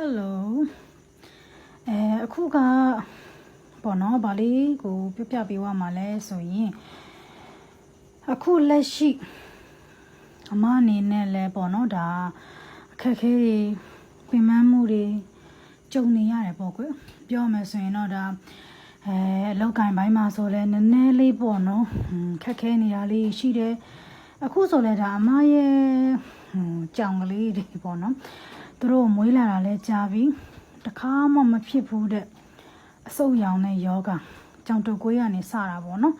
Hello အဲအခုကပေါ့နော်ဗာလေးကိုပြပြပေးသွားမှာလဲဆိုရင်အခုလက်ရှိအမအနေနဲ့လဲပေါ့နော်ဒါအခက်အခဲတွေပြင်ပန်းမှုတွေကြုံနေရတယ်ပေါ့ကွယ်ပြောမယ်ဆိုရင်တော့ဒါအဲအလောက်ကင်ပိုင်းမှာဆိုလဲနည်းနည်းလေးပေါ့နော်ဟွန်းခက်ခဲနေတာလေးရှိတယ်အခုဆိုလဲဒါအမရဲ့ဟွန်းကြောင်ကလေးတွေပေါ့နော် သူတို့မွေးလာတာလဲကြာပြီတခါမှမဖြစ်ဘူးတဲ့အဆုတ်ရောင်နဲ့ယောဂကြောင်တုပ်ကွေးကနေစတာပေါ့နော်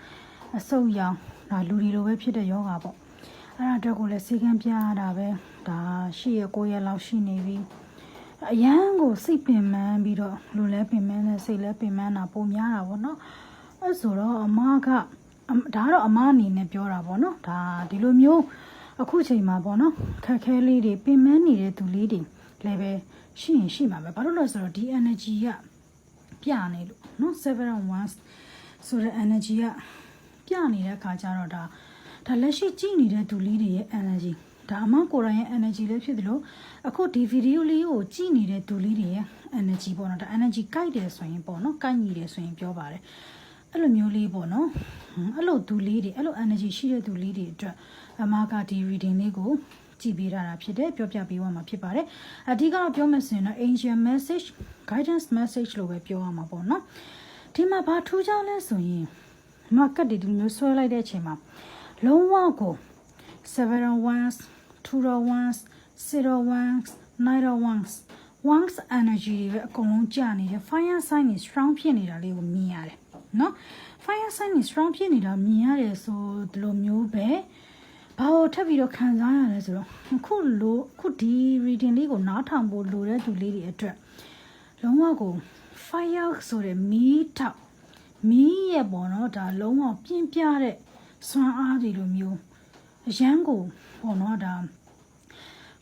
အဆုတ်ရောင်ဒါလူတွေလိုပဲဖြစ်တဲ့ယောဂပေါ့အဲ့ဒါအတွက်ကိုလည်းစေကန်းပြရတာပဲဒါရှိရကိုရက်လောက်ရှိနေပြီအရန်ကိုစိတ်ပင်ပန်းပြီးတော့လူလဲပင်ပန်းနဲ့စိတ်လဲပင်ပန်းတာပုံများတာပေါ့နော်အဲ့ဆိုတော့အမကအမဒါကတော့အမအနေနဲ့ပြောတာပေါ့နော်ဒါဒီလိုမျိုးအခုချိန်မှာပေါ့နော်ခက်ခဲလေးတွေပင်ပန်းနေတဲ့သူလေးတွေ လည်းပဲရှိရင်ရှိမှာပဲဘာလို့လဲဆိုတော့ဒီ energy ကပြနေလို့နော်7 ones ဆိုတဲ့ energy ကပြနေတဲ့အခါကျတော့ဒါဒါလက်ရှိကြည့်နေတဲ့သူလေးတွေရဲ့ energy ဒါအမကိုယ်တိုင်ရဲ့ energy လည်းဖြစ်သလိုအခုဒီ video လေးကိုကြည့်နေတဲ့သူလေးတွေရဲ့ energy ပေါ့နော်ဒါ energy ကိုက်တယ်ဆိုရင်ပေါ့နော်ကိုက်ညီတယ်ဆိုရင်ပြောပါတယ်အဲ့လိုမျိုးလေးပေါ့နော်ဟွန်းအဲ့လိုသူလေးတွေအဲ့လို energy ရှိတဲ့သူလေးတွေအတွက်အမကဒီ reading လေးကို ကြည့်ပေးထားတာဖြစ်တယ်ပြောပြပေးသွားမှာဖြစ်ပါတယ်အဓိကတော့ပြောမယ်ဆိုရင်တော့ angel message guidance message လို့ပဲပြောရမှာပေါ့နော်ဒီမှာဘာထူးခြားလဲဆိုရင်မကတ်ဒီဒီမျိုးဆွဲလိုက်တဲ့အချိန်မှာလုံးဝကို7 ones 2 ones 0 ones 9 ones ones energy တွေပဲအကုန်လုံးကြာနေတယ် fire sign တွေ strong ဖြစ်နေတာလေးကိုမြင်ရတယ်နော် fire sign တွေ strong ဖြစ်နေတာမြင်ရတယ်ဆိုဒီလိုမျိုးပဲ ဘာလို့ထပ်ပြီးတော့ခံစားရလဲဆိုတော့အခုလိုအခုဒီ reading လေးကိုနားထောင်ဖို့လိုတဲ့သူလေးတွေအတွက်လုံးဝကို fire ဆိုတဲ့မီးတောက်မီးရဲ့ပေါ့နော်ဒါလုံးဝပြင်းပြတဲ့စွမ်းအားတွေလိုမျိုးအရန်ကိုပေါ့နော်ဒါ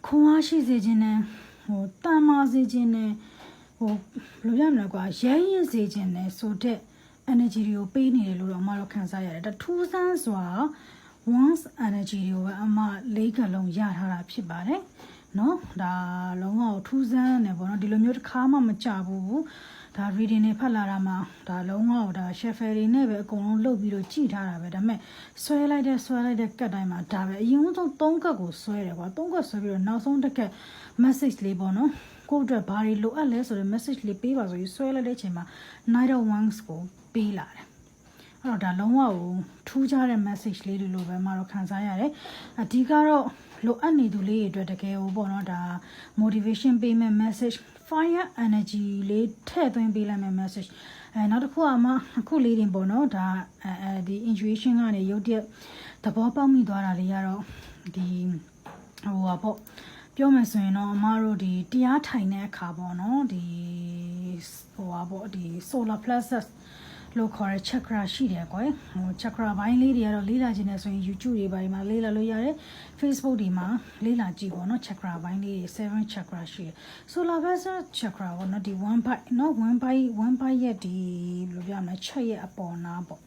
ခွန်အားရှိစေခြင်းနဲ့ဟိုတန်မာစေခြင်းနဲ့ဟိုဘယ်လိုပြောမလဲကွာရဲရင်စေခြင်းနဲ့ဆိုတဲ့ energy တွေကိုပေးနေတယ်လို့တော့အမတို့ခံစားရတယ်ဒါထူးဆန်းစွာ once energy တွေကိုပဲအမလေးကလုံးရထားတာဖြစ်ပါတယ်เนาะဒါလုံးဝထူးဆန်းနေပေါ့เนาะဒီလိုမျိုးတစ်ခါမှမကြဘူးဒါ reading တွေဖတ်လာတာမှာဒါလုံးဝဒါ shuffle တွေနဲ့ပဲအကုန်လုံးလုပ်ပြီးတော့ကြည့်ထားတာပဲဒါပေမဲ့ဆွဲလိုက်တဲ့ဆွဲလိုက်တဲ့ကတ်တိုင်းမှာဒါပဲအရင်ဆုံး၃ကတ်ကိုဆွဲတယ်ကွာ၃ကတ်ဆွဲပြီးတော့နောက်ဆုံးတစ်ကတ် message လေးပေါ့နော်ကိုယ့်အတွက်ဘာတွေလိုအပ်လဲဆိုတဲ့ message လေးပေးပါဆိုပြီးဆွဲလိုက်တဲ့အချိန်မှာ night of ones ကိုပေးလာတယ်အဲ့တော့ဒါလုံးဝကို ထူးခြားတဲ့ message လေးတွေလိုပဲမတော့ခံစားရတယ်အဓိကတော့လိုအပ်နေသူလေးတွေအတွက်တကယ်ဟိုပေါ့နော်ဒါ motivation ပေးမဲ့ message fire energy လေးထည့်သွင်းပေးလိုက်မဲ့ message အဲနောက်တစ်ခုကမှအခုလေးတင်ပေါ့နော်ဒါအဲဒီ intuition ကနေရုပ်တရက်သဘောပေါက်မိသွားတာလေးကတော့ဒီဟိုပါပေါ့ပြောမယ်ဆိုရင်တော့အမတို့ဒီတရားထိုင်တဲ့အခါပေါ့နော်ဒီဟိုပါပေါ့ဒီ solar plexus လို့ခေါ်တဲ့ chakra ရှိတယ်ကွယ်ဟို chakra ဘိုင်းလေးတွေကတော့လေးလာခြင်းနဲ့ဆိုရင် YouTube တွေပိုင်းမှာလေးလာလို့ရတယ် Facebook တွေမှာလေးလာကြည့်ပေါ့နော် chakra ဘိုင်းလေးတွေ7 chakra ရှိတယ် solar plexus chakra ပေါ့နော်ဒီ1 byte နော်1 byte 1 byte ရဲ့ဒီဘယ်လိုပြောမလဲချက်ရဲ့အပေါ်နာပေါ့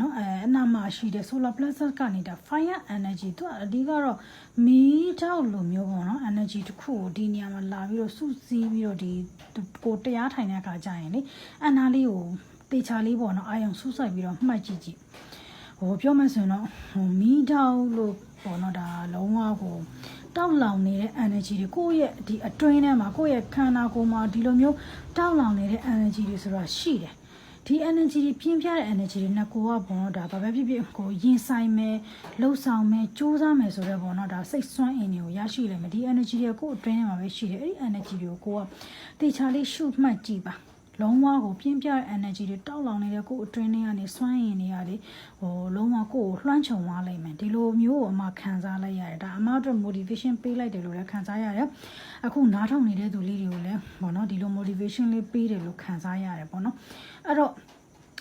နော်အဲအနာမှာရှိတဲ့ solar plexus ကနေဒါ fire energy သူအဓိကတော့မီးတောက်လိုမျိုးပေါ့နော် energy တစ်ခုကိုဒီနေရာမှာလာပြီးတော့စုစည်းပြီးတော့ဒီကိုတရားထိုင်တဲ့အခါကျရင်လေအနာလေးကို တေချာလေးပေါ့နော်အာယုံဆူဆိုင်ပြီးတော့မှတ်ကြည့်ကြည့်ဟိုပြောမှဆိုရင်တော့ဟိုမီးတောက်လို့ပေါ့နော်ဒါလုံးဝကိုတောက်လောင်နေတဲ့ energy တွေကိုယ့်ရဲ့ဒီအတွင်းထဲမှာကိုယ့်ရဲ့ခန္ဓာကိုယ်မှာဒီလိုမျိုးတောက်လောင်နေတဲ့ energy တွေဆိုတာရှိတယ်ဒီ energy တွေပြင်းပြတဲ့ energy တွေနဲ့ကိုကဘောနော်ဒါဘာပဲဖြစ်ဖြစ်ကိုရင်ဆိုင်မယ်လှုပ်ဆောင်မယ်စူးစမ်းမယ်ဆိုတော့ဘောနော်ဒါစိတ်ဆွမ်းအင်တွေကိုရရှိလိမ့်မယ်ဒီ energy တွေကိုအတွင်းထဲမှာပဲရှိတယ်အဲ့ဒီ energy တွေကိုကိုကတေချာလေးရှုမှတ်ကြည့်ပါ လုံးဝကိုပြင်းပြတဲ့ energy တွေတောက်လောင်နေတဲ့ကိုယ်အတွင်းထဲကနေစွမ်းရည်နေရလေဟိုလုံးဝကိုယ်ကိုလွှမ်းခြုံသွားလိမ့်မယ်ဒီလိုမျိုးကိုအမခံစားလိုက်ရတယ်ဒါအမအတွက် motivation ပေးလိုက်တယ်လို့လည်းခံစားရတယ်အခုနားထောင်နေတဲ့သူလေးတွေကိုလည်းဘောနော်ဒီလို motivation လေးပေးတယ်လို့ခံစားရတယ်ပေါ့နော်အဲ့တော့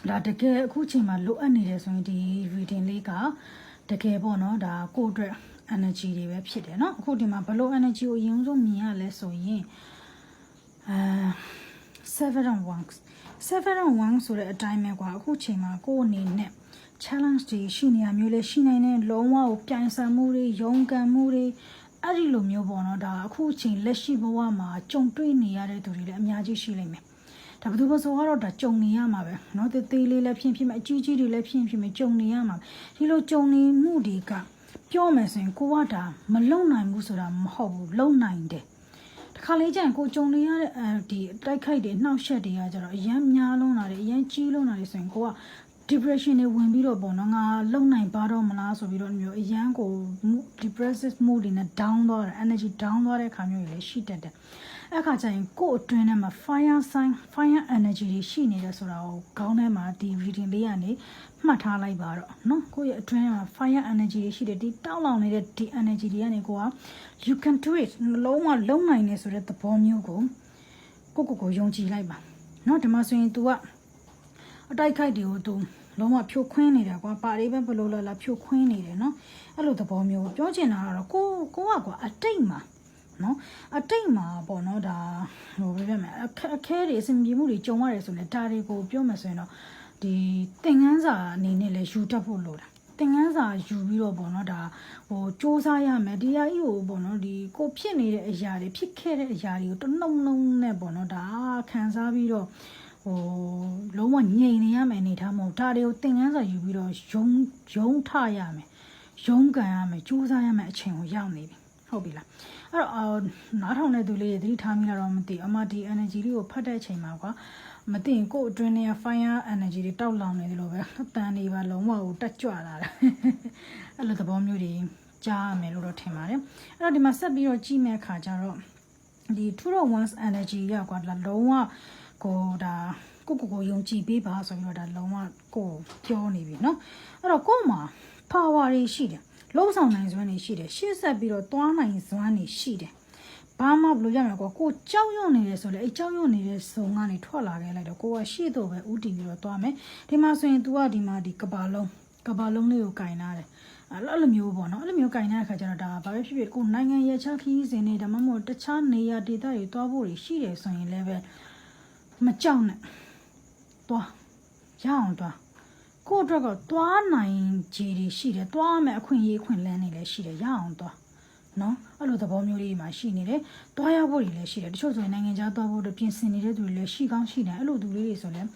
ဒါတကယ်အခုချိန်မှာလိုအပ်နေတယ်ဆိုရင်ဒီ reading လေးကတကယ်ပေါ့နော်ဒါကိုယ့်အတွက် energy တွေပဲဖြစ်တယ်เนาะအခုဒီမှာဘလို့ energy ကိုအရင်ဆုံးမြင်ရလဲဆိုရင်အဲ seven ones seven ones ဆိုတဲ့အတိုင်းပဲကွာအခုချိန်မှာကိုယ့်အနေနဲ့ challenge တွေရှိနေရမျိုးလေးရှိနိုင်တဲ့လုံးဝကိုပြိုင်ဆိုင်မှုတွေရုန်းကန်မှုတွေ အဲ့ဒီလိုမျိုးပေါ့နော်ဒါအခုအချိန်လက်ရှိဘဝမှာကြုံတွေ့နေရတဲ့သူတွေလည်းအများကြီးရှိလိမ့်မယ်ဒါဘယ်သူမှဆိုတော့ဒါကြုံနေရမှာပဲเนาะတေးသေးလေးလည်းဖြစ်ဖြစ်မယ်အကြီးကြီးတွေလည်းဖြစ်ဖြစ်မယ်ကြုံနေရမှာဒီလိုကြုံနေမှုတွေကပြောမယ်ဆိုရင်ကိုကဒါမလုံနိုင်ဘူးဆိုတာမဟုတ်ဘူးလုံနိုင်တယ် တခါလေးကျရင်ကိုကြုံနေရတဲ့အဲဒီတိုက်ခိုက်တွေနှောက်ယှက်တွေကကြတော့အရန်များလုံးလာတယ်အရန်ကြီးလုံးလာတယ်ဆိုရင်ကိုက depression တွေဝင်ပြီးတော့ပေါ့နော်ငါလုံနိုင်ပါတော့မလားဆိုပြီးတော့မျိုးအရန်ကို depressive mood တွေနဲ့ down သွားတယ် energy down သွားတဲ့ခါမျိုးတွေလည်းရှိတတ်တယ် အဲ့ခါကျရင်ကို့အတွင်းထဲမှာ fire sign fire energy တွေရှိနေတယ်ဆိုတာကိုခေါင်းထဲမှာဒီ reading လေးကနေမှတ်ထားလိုက်ပါတော့နော်ကိုယ့်ရဲ့အတွင်းထဲမှာ fire energy တွေရှိတယ်ဒီတောက်လောင်နေတဲ့ဒီ energy တွေကနေကိုက you can do it နှလုံးဝလုံးနိုင်နေဆိုတဲ့သဘောမျိုးကိုကိုကိုကိုယုံကြည်လိုက်ပါနော်ဒီမှာဆိုရင် तू ကအတိုက်ခိုက်တွေကို तू လုံးဝဖြိုခွင်းနေတာကွာပါလေးပဲဘလို့လာလာဖြိုခွင်းနေတယ်နော်အဲ့လိုသဘောမျိုးပြောချင်တာကတော့ကိုကိုကကွာအတိတ်မှာ နော်အတိတ်မှာပေါ့နော်ဒါဟိုပြောပြမယ်အခက်အခဲတွေအဆင်ပြေမှုတွေကြုံရတယ်ဆိုရင်ဒါတွေကိုပြောမယ်ဆိုရင်တော့ဒီသင်ခန်းစာအနေနဲ့လည်းယူတတ်ဖို့လိုတာသင်ခန်းစာယူပြီးတော့ပေါ့နော်ဒါဟိုစူးစမ်းရမယ်ဒီအရာကြီးကိုပေါ့နော်ဒီကိုဖြစ်နေတဲ့အရာတွေဖြစ်ခဲ့တဲ့အရာတွေကိုတနှုံနှုံနဲ့ပေါ့နော်ဒါခံစားပြီးတော့ဟိုလုံးဝငြိမ်နေရမယ်အနေထားမဟုတ်ဒါတွေကိုသင်ခန်းစာယူပြီးတော့ယုံယုံထရမယ်ယုံကန်ရမယ်စူးစမ်းရမယ်အချိန်ကိုရောက်နေပြီဟုတ်ပြီလား အဲ့တော့အော်နားထောင်တဲ့သူလေးတွေသတိထားမိလားတော့မသိအမဒီ energy လေးကိုဖတ်တဲ့အချိန်မှာကွာမသိရင်ကိုယ်အတွင်းထဲက fire energy တွေတောက်လောင်နေတယ်လို့ပဲအတန်တွေပါလုံးဝကိုတက်ကြွလာတာအဲ့လိုသဘောမျိုးတွေကြားရမယ်လို့တော့ထင်ပါတယ်အဲ့တော့ဒီမှာဆက်ပြီးတော့ကြည့်မဲ့အခါကျတော့ဒီ201 energy ရောက်ကွာလုံးဝကိုဒါကိုကိုကိုယုံကြည်ပေးပါဆိုပြီးတော့ဒါလုံးဝကိုပြောနေပြီเนาะအဲ့တော့ကို့မှာ power တွေရှိတယ် လုံးဆောင်နိုင်စွမ်းတွေရှိတယ်ရှေ့ဆက်ပြီးတော့သွားနိုင်စွမ်းတွေရှိတယ်ဘာမှဘလို့ရမှာကွာကိုကြောက်ရွံ့နေတယ်ဆိုလေအဲကြောက်ရွံ့နေတဲ့ဇုံကနေထွက်လာခဲ့လိုက်တော့ကိုကရှေ့တော့ပဲဥတီပြီးတော့သွားမယ်ဒီမှာဆိုရင် तू ကဒီမှာဒီကဘာလုံးကဘာလုံးလေးကိုကင်ထားတယ်အဲ့လိုမျိုးပေါ့နော်အဲ့လိုမျိုးကင်တဲ့အခါကျတော့ဒါဘာပဲဖြစ်ဖြစ်ကိုနိုင်ငံရဲ့ချခီးစဉ်တွေဒါမှမဟုတ်တခြားနေရာဒေသတွေသွားဖို့ရှိတယ်ဆိုရင်လည်းပဲမကြောက်နဲ့သွားရအောင်သွား ကိုအတွက်တော့သွားနိုင်ခြေတွေရှိတယ်သွားမယ်အခွင့်အရေးခွင့်လန်းနေလည်းရှိတယ်ရအောင်သွားနော်အဲ့လိုသဘောမျိုးလေးတွေမှာရှိနေတယ်သွားရဖို့တွေလည်းရှိတယ်တချို့ဆိုရင်နိုင်ငံခြားသွားဖို့ပြင်ဆင်နေတဲ့သူတွေလည်းရှိကောင်းရှိတယ်အဲ့လိုသူလေးတွေဆိုလည်း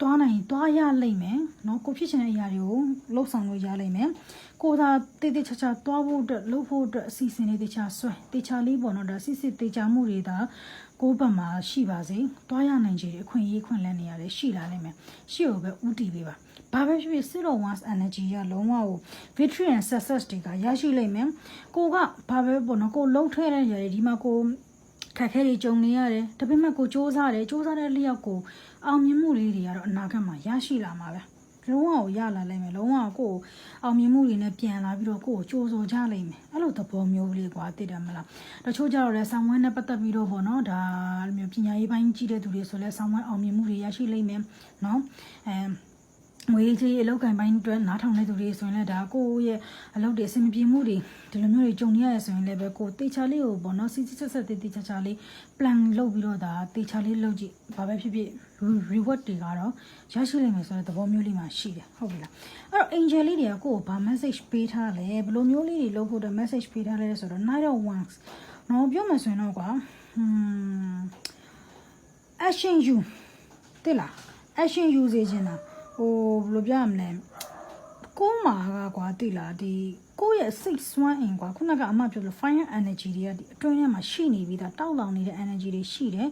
သွားနိုင်သွားရလိမ့်မယ်နော်ကိုဖြစ်ချင်တဲ့အရာတွေကိုလှုပ်ဆောင်လို့ရလိမ့်မယ်ကိုသာတေးသေးချာချာသွားဖို့အတွက်လှုပ်ဖို့အတွက်အစီအစဉ်လေးတေချာဆွဲတေချာလေးပေါ့နော်ဒါစစ်စစ်တေချာမှုတွေဒါကိုယ့်ဘက်မှာရှိပါစေသွားရနိုင်ခြေတွေအခွင့်အရေးခွင့်လန်းနေရတယ်ရှိလာလိမ့်မယ်ရှေ့ကိုပဲဥတီပေးပါ ဘာပဲဖြစ်ဖြစ် zero one's energy ရလုံးဝကို victory and success တွေကရရှိလိမ့်မယ်ကိုကဘာပဲပေါ့နော်ကိုလှုပ်ထဲတဲ့ຢာတွေဒီမှာကိုခက်ခဲတွေကြုံနေရတယ်ဒါပေမဲ့ကိုစ조사တယ်စ조사တဲ့လျောက်ကိုအောင်မြင်မှုလေးတွေကတော့အနာဂတ်မှာရရှိလာမှာပဲလုံးဝကိုရလာလိမ့်မယ်လုံးဝကိုအောင်မြင်မှုတွေနဲ့ပြန်လာပြီးတော့ကိုကိုကြိုးစိုးကြလိမ့်မယ်အဲ့လိုသဘောမျိုးလေးကွာသိတယ်မလားတချို့ကြတော့လည်းဆောင်းဝဲနဲ့ပတ်သက်ပြီးတော့ပေါ့နော်ဒါမျိုးပညာရေးပိုင်းကြီးတဲ့သူတွေဆိုလဲဆောင်းဝဲအောင်မြင်မှုတွေရရှိလိမ့်မယ်နော်အဲ ငွေကြီးအလောက်ကန်ပိုင်းအတွက်နားထောင်တဲ့သူတွေဆိုရင်လည်းဒါကိုယ့်ရဲ့အလုပ်တွေအဆင်မပြေမှုတွေဒီလိုမျိုးတွေကြုံနေရရဆိုရင်လည်းပဲကိုတေချာလေးကိုပေါ့နော်စီစီဆက်ဆက်တေးတေချာချာလေး plan လုပ်ပြီးတော့ဒါတေချာလေးလုပ်ကြည့်ဘာပဲဖြစ်ဖြစ် reward တွေကတော့ရရှိလိမ့်မယ်ဆိုတဲ့သဘောမျိုးလေးမှရှိတယ်ဟုတ်ပြီလားအဲ့တော့ angel လေးတွေကကိုယ့်ကိုဘာ message ပေးထားလဲဘယ်လိုမျိုးလေးတွေလုပ်ဖို့အတွက် message ပေးထားလဲဆိုတော့ night of wands နော်ပြောမှဆိုရင်တော့ကွာ hmm action you တိလား action ယူစေချင်တာ ဟိုဘယ်လိုပြရမလဲကိုယ်မှာကကွာတိလားဒီကိုယ့်ရဲ့စိတ်စွမ်းအင်ကွာခုနကအမပြောလို့ fire energy တွေကဒီအတွင်းထဲမှာရှိနေပြီးသားတောက်လောင်နေတဲ့ energy တွေရှိတယ်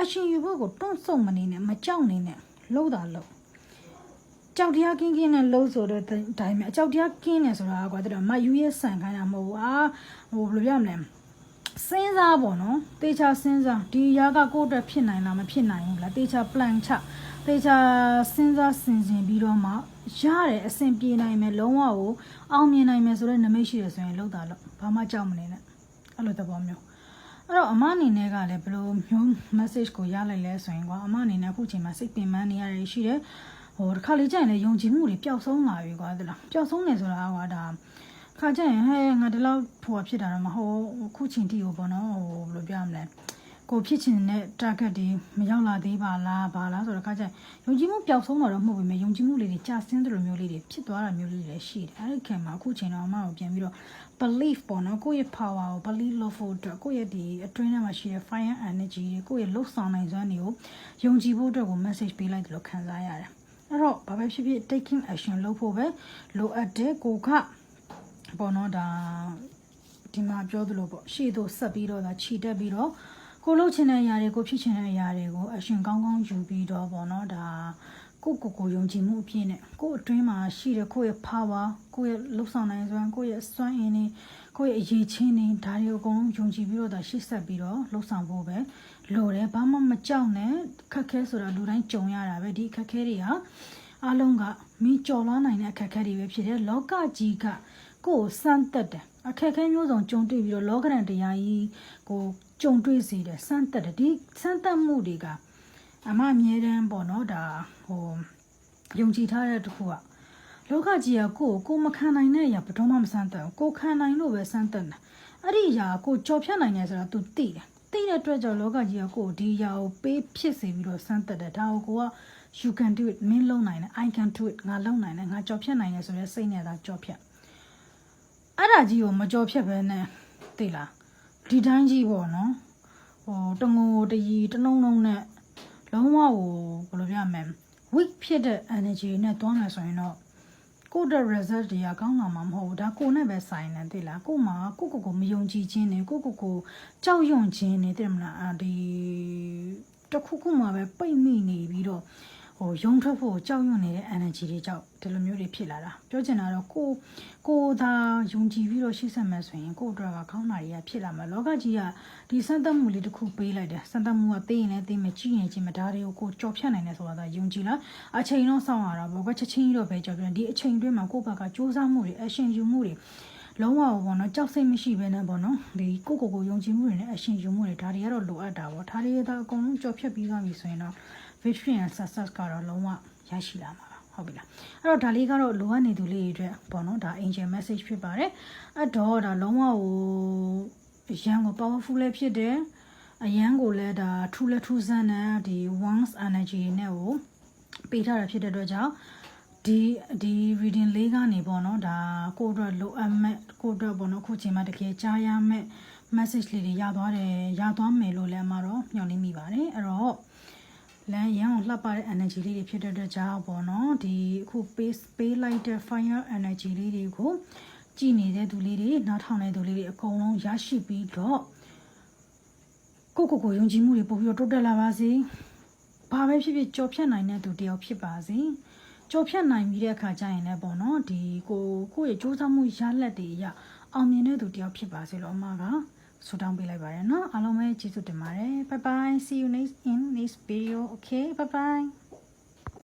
action ယူဖို့ကိုတွန့်ဆုတ်မနေနဲ့မကြောက်နေနဲ့လှုပ်တာလှုပ်ကြောက်တရားကင်းကင်းနဲ့လှုပ်ဆိုတော့ဒါပေမဲ့အကြောက်တရားကင်းနေဆိုတာကွာတဲ့မယူရဲ့ဆန်ခိုင်းတာမဟုတ်ဘူးအာဟိုဘယ်လိုပြရမလဲစဉ်းစားပေါ့နော်တေချာစဉ်းစားဒီရာကကိုယ့်အတွက်ဖြစ်နိုင်လားမဖြစ်နိုင်ဘူးလားတေချာ plan ချ တေချာစဉ်းစားဆင်ခြင်ပြီးတော့မှရတယ်အဆင်ပြေနိုင်မယ်လုံးဝကိုအောင်မြင်နိုင်မယ်ဆိုတဲ့နမိတ်ရှိရဆိုရင်လောက်တာလို့ဘာမှကြောက်မနေနဲ့အဲ့လိုသဘောမျိုးအဲ့တော့အမအနေနဲ့ကလည်းဘယ်လိုမျိုး message ကိုရလိုက်လဲဆိုရင်ကွာအမအနေနဲ့အခုချိန်မှာစိတ်ပင်ပန်းနေရတယ်ရှိတယ်ဟိုတစ်ခါလေကြာရင်လည်းယုံကြည်မှုတွေပျောက်ဆုံးလာပြီကွာသလားပျောက်ဆုံးနေဆိုတာကွာဒါခါကျရင်ဟဲငါဒီလောက်ဖွာဖြစ်တာတော့မဟုတ်ခုချိန်ထိကိုပေါ့နော်ဟိုဘယ်လိုပြောရမလဲ ကိုဖြစ်ချင်တဲ့ target တွေမရောက်လာသေးပါလားဘာလားဆိုတော့ခါကျရင်ယုံကြည်မှုပျောက်ဆုံးတော့တော့မဟုတ်ဘူးမြယုံကြည်မှုလေးတွေကြာဆင်းတဲ့လိုမျိုးလေးတွေဖြစ်သွားတာမျိုးလေးတွေရှိတယ်အဲ့ဒီခင်မှာအခုချိန်တော့အမကိုပြန်ပြီးတော့ belief ပေါ့နော်ကိုယ့်ရဲ့ power ကို believe လုပ်ဖို့အတွက်ကိုယ့်ရဲ့ဒီအတွင်းထဲမှာရှိတဲ့ fire energy တွေကိုယ့်ရဲ့လှုပ်ဆောင်နိုင်စွမ်းတွေကိုယုံကြည်ဖို့အတွက်ကို message ပေးလိုက်တယ်လို့ခံစားရတယ်အဲ့တော့ဘာပဲဖြစ်ဖြစ် taking action လုပ်ဖို့ပဲလိုအပ်တယ်ကိုကပေါ့နော်ဒါဒီမှာပြောသလိုပေါ့ရှေ့သို့ဆက်ပြီးတော့ဒါခြိတက်ပြီးတော့ ကိုလှုပ်ချင်တဲ့အရာတွေကိုဖြစ်ချင်တဲ့အရာတွေကို action ကောင်းကောင်းယူပြီးတော့ပေါ့နော်ဒါကိုကိုကိုယုံကြည်မှုအပြည့်နဲ့ကိုအတွင်းမှာရှိတဲ့ကိုယ့်ရဲ့ power ကိုယ့်ရဲ့လှုပ်ဆောင်နိုင်စွမ်းကိုယ့်ရဲ့စွမ်းအင်တွေကိုယ့်ရဲ့အရေးချင်းတွေဒါတွေအကုန်လုံးယုံကြည်ပြီးတော့ဒါရှေ့ဆက်ပြီးတော့လှုပ်ဆောင်ဖို့ပဲလိုတယ်ဘာမှမကြောက်နဲ့ခက်ခဲဆိုတာလူတိုင်းကြုံရတာပဲဒီခက်ခဲတွေဟာအလုံးကမင်းကြော်လွှားနိုင်တဲ့အခက်အခဲတွေပဲဖြစ်တယ်လောကကြီးကကိုယ်ကိုစမ်းတက်တယ် အခက်အခဲမျိုးစုံကြုံတွေ့ပြီးတော့လောကရန်တရားကြီးကိုကြုံတွေ့စေတယ်စမ်းတက်တယ်ဒီစမ်းတက်မှုတွေကအမအမြဲတမ်းပေါ့နော်ဒါဟိုယုံကြည်ထားတဲ့တစ်ခုကလောကကြီးကကိုယ်ကိုမခံနိုင်တဲ့အရာဘယ်တော့မှမစမ်းတက်ဘူးကိုခံနိုင်လို့ပဲစမ်းတက်တယ်အဲ့ဒီအရာကိုကြော်ဖြတ်နိုင်တယ်ဆိုတာ तू သိတယ်သိတဲ့အတွက်ကြောင့်လောကကြီးကကိုယ်ဒီအရာကိုပေးဖြစ်စေပြီးတော့စမ်းတက်တယ်ဒါကိုကိုက you can do it မင်းလုံးနိုင်တယ် I can do it ငါလုံးနိုင်တယ်ငါကြော်ဖြတ်နိုင်တယ်ဆိုတဲ့စိတ်နဲ့သာကြော်ဖြတ် အဲ့ဒါကြီးကိုမကြော်ဖြတ်ပဲနဲ့သိလားဒီတိုင်းကြီးပေါ့နော်ဟိုတငိုတရီတနှုံနှုံနဲ့လုံးဝကိုဘယ်လိုပြမလဲ weak ဖြစ်တဲ့ energy နဲ့တွန်းမယ်ဆိုရင်တော့ကိုယ့်တဲ့ result တွေကကောင်းလာမှာမဟုတ်ဘူးဒါကိုယ်နဲ့ပဲဆိုင်နေသိလားကို့မှာကိုကိုကိုမယုံကြည်ခြင်းနဲ့ကိုကိုကိုကြောက်ရွံ့ခြင်းနဲ့သိတယ်မလားအာဒီတစ်ခုခုမှပဲပိတ်မိနေပြီးတော့ ဟိုယုံထွက်ဖို့ကြောက်ရွံ့နေတဲ့ energy တွေကြောင့်ဒီလိုမျိုးတွေဖြစ်လာတာပြောချင်တာတော့ကိုကိုသာယုံကြည်ပြီးတော့ရှိဆက်မယ်ဆိုရင်ကိုအတွက်ကခေါင်းနာတွေကဖြစ်လာမှာလောကကြီးကဒီစမ်းသပ်မှုလေးတစ်ခုပေးလိုက်တယ်စမ်းသပ်မှုကသိရင်လည်းသိမယ်ကြည့်ရင်ကြည့်မယ်ဒါတွေကိုကိုကြော်ဖြတ်နိုင်တယ်ဆိုတာဒါယုံကြည်လားအချိန်တော့စောင့်ရတာပေါ့ကွချက်ချင်းကြီးတော့ပဲကြော်ပြန်ဒီအချိန်တွင်းမှာကိုယ့်ဘက်ကစူးစမ်းမှုတွေ action ယူမှုတွေလုံးဝပေါ့နော်ကြောက်စိတ်မရှိဘဲနဲ့ပေါ့နော်ဒီကိုကိုကိုယုံကြည်မှုတွေနဲ့အရှင်ယူမှုတွေဒါတွေကတော့လိုအပ်တာပေါ့ဒါတွေတော့အကုန်လုံးကြော်ဖြတ်ပြီးသွားပြီဆိုရင်တော့ victory and success ကတော့လုံးဝရရှိလာမှာပါဟုတ်ပြီလားအဲ့တော့ဒါလေးကတော့လိုအပ်နေသူလေးတွေအတွက်ပေါ့နော်ဒါ angel message ဖြစ်ပါတယ်အဲ့တော့ဒါလုံးဝဟိုရန်ကို powerful လည်းဖြစ်တယ်အရန်ကိုလည်းဒါထူးလည်းထူးဆန်းတဲ့ဒီ once energy နဲ့ကိုပေးထားတာဖြစ်တဲ့အတွက်ကြောင့်ဒီဒီ reading လေးကနေပေါ့နော်ဒါကိုအတွက်လိုအပ်မဲ့ကိုအတွက်ပေါ့နော်ခုချိန်မှာတကယ်ကြားရမဲ့ message လေးတွေရသွားတယ်ရသွားမယ်လို့လည်းအမတော့ညှော်လင့်မိပါတယ်အဲ့တော့ လမ်းရန်ကိုလှပ်ပါတဲ့ energy လေးတွေဖြစ်တဲ့အတွက်ကြောင့်ပေါ့နော်ဒီအခုပေးပေးလိုက်တဲ့ fire energy လေးတွေကိုကြည်နေတဲ့သူလေးတွေနားထောင်နေတဲ့သူလေးတွေအကုန်လုံးရရှိပြီးတော့ကိုကိုကိုယုံကြည်မှုတွေပို့ပြီးတော့တိုးတက်လာပါစေ။ဘာပဲဖြစ်ဖြစ်ကြော်ဖြတ်နိုင်တဲ့သူတယောက်ဖြစ်ပါစေ။ကြော်ဖြတ်နိုင်ပြီးတဲ့အခါကျရင်လည်းပေါ့နော်ဒီကိုကိုရဲ့စူးစမ်းမှုရလက်တွေအရအောင်မြင်တဲ့သူတယောက်ဖြစ်ပါစေလို့အမက ဆုတောင်းပေးလိုက်ပါတယ်နော်အားလုံးပဲကျေးဇူးတင်ပါတယ် bye bye see you next in next video okay bye bye